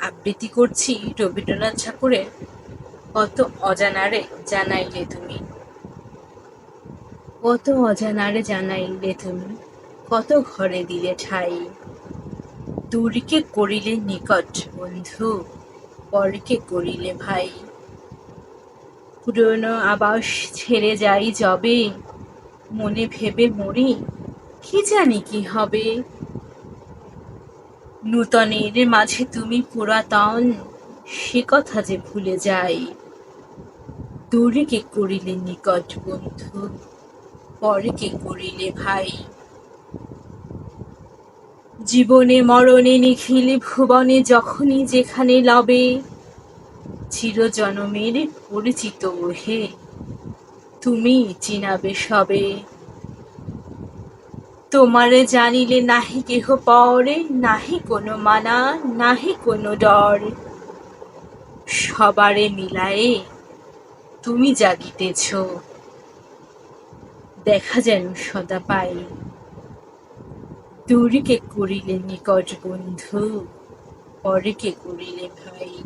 আবৃত্তি করছি রবীন্দ্রনাথ ঠাকুরের, কত অজানারে জানাইলে তুমি? কত অজানারে জানাইলে তুমি? কত ঘরে দিলে ঠাই? দূরকে করিলে নিকট বন্ধু, পরকে করিলে ভাই। পুরনো আবাস ছেড়ে যাই যবে, মনে ভেবে মরি, কি জানি কি হবে? নূতনের মাঝে তুমি পুরাতন, সে কথা যে ভুলে যাই। দূরে কে করিলে নিকট বন্ধু, পরে কে করিলে ভাই? জীবনে মরণে নিখিল ভুবনে যখনই যেখানে লবে, চিরজনমের পরিচিত ওহে তুমি চিনাবে সবে। তোমারে জানিলে নাহি কেহ পরে, নাহি কোনো মানা, নাহি কোনো ডর। সবারে মিলায়ে তুমি জাগিতেছ। দেখা যেন সদা পাই। দূরকে করিলে নিকট বন্ধু পরকে করিলে ভাই।